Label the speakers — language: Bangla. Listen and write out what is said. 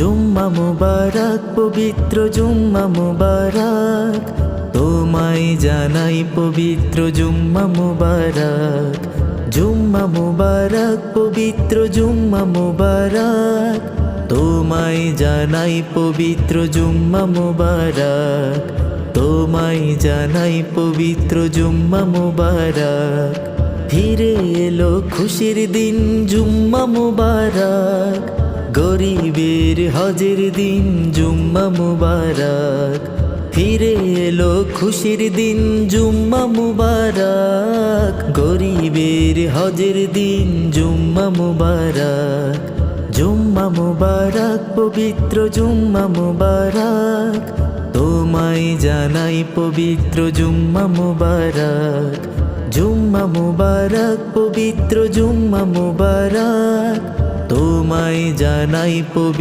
Speaker 1: জুম্মা মুবারক, পবিত্র জুম্মা মুবারক। তোমায় জানাই পবিত্র জুম্মা মুবারক। জুম্মা মুবারক, পবিত্র জুম্মা মুবারক। তোমায় জানাই পবিত্র জুম্মা মুবারক। তোমায় জানাই পবিত্র জুম্মা মুবারক। ফিরে এলো খুশির দিন, জুম্মা মুবারক। গরিবের হজের দিন, জুম্মা মুবারক। ফিরে এলো খুশির দিন, জুম্মা মুবারক। গরিবের হজের দিন, জুম্মা মুবারক। জুম্মা মুবারক, পবিত্র জুম্মা মুবারক। তোমায় জানাই পবিত্র জুম্মা মুবারক। জুম্মা মুবারক, পবিত্র জুম্মা মুবারক। তোমায় জানাই পবিত্র